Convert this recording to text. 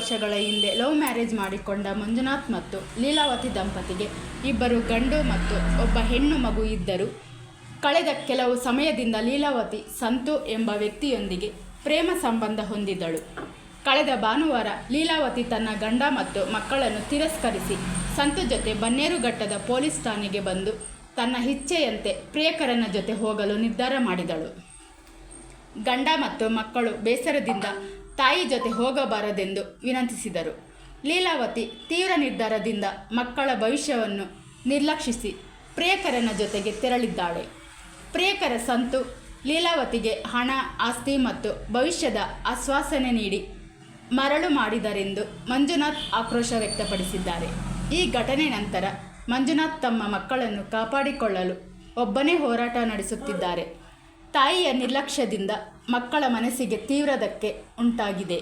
ವರ್ಷಗಳ ಹಿಂದೆ love marriage ಮಾಡಿಕೊಂಡ ಮಂಜುನಾಥ್ ಮತ್ತು ಲೀಲಾವತಿ ದಂಪತಿಗೆ ಇಬ್ಬರು ಗಂಡು ಮತ್ತು ಒಬ್ಬ ಹೆಣ್ಣು ಮಗು ಇದ್ದರು. ಕಳೆದ ಕೆಲವು ಸಮಯದಿಂದ ಲೀಲಾವತಿ ಸಂತು ಎಂಬ ವ್ಯಕ್ತಿಯೊಂದಿಗೆ ಪ್ರೇಮ ಸಂಬಂಧ ಹೊಂದಿದ್ದಳು. ಕಳೆದ ಭಾನುವಾರ ಲೀಲಾವತಿ ತನ್ನ ಗಂಡ ಮತ್ತು ಮಕ್ಕಳನ್ನು ತಿರಸ್ಕರಿಸಿ ಸಂತು ಜೊತೆ ಬನ್ನೇರುಘಟ್ಟದ ಪೊಲೀಸ್ ಠಾಣೆಗೆ ಬಂದು ತನ್ನ ಇಚ್ಛೆಯಂತೆ ಪ್ರಿಯಕರನ ಜೊತೆ ಹೋಗಲು ನಿರ್ಧಾರ ಮಾಡಿದಳು. ಗಂಡ ಮತ್ತು ಮಕ್ಕಳು ಬೇಸರದಿಂದ ತಾಯಿ ಜೊತೆ ಹೋಗಬಾರದೆಂದು ವಿನಂತಿಸಿದರು. ಲೀಲಾವತಿ ತೀವ್ರ ನಿರ್ಧಾರದಿಂದ ಮಕ್ಕಳ ಭವಿಷ್ಯವನ್ನು ನಿರ್ಲಕ್ಷಿಸಿ ಪ್ರಿಯಕರನ ಜೊತೆಗೆ ತೆರಳಿದ್ದಾಳೆ. ಪ್ರಿಯಕರ ಸಂತು ಲೀಲಾವತಿಗೆ ಹಣ, ಆಸ್ತಿ ಮತ್ತು ಭವಿಷ್ಯದ ಆಶ್ವಾಸನೆ ನೀಡಿ ಮರಳು ಮಾಡಿದರೆಂದು ಮಂಜುನಾಥ್ ಆಕ್ರೋಶ ವ್ಯಕ್ತಪಡಿಸಿದ್ದಾರೆ. ಈ ಘಟನೆ ನಂತರ ಮಂಜುನಾಥ್ ತಮ್ಮ ಮಕ್ಕಳನ್ನು ಕಾಪಾಡಿಕೊಳ್ಳಲು ಒಬ್ಬನೇ ಹೋರಾಟ ನಡೆಸುತ್ತಿದ್ದಾರೆ. ತಾಯಿಯ ನಿರ್ಲಕ್ಷ್ಯದಿಂದ ಮಕ್ಕಳ ಮನಸ್ಸಿಗೆ ತೀವ್ರ ಧಕ್ಕೆ ಉಂಟಾಗಿದೆ.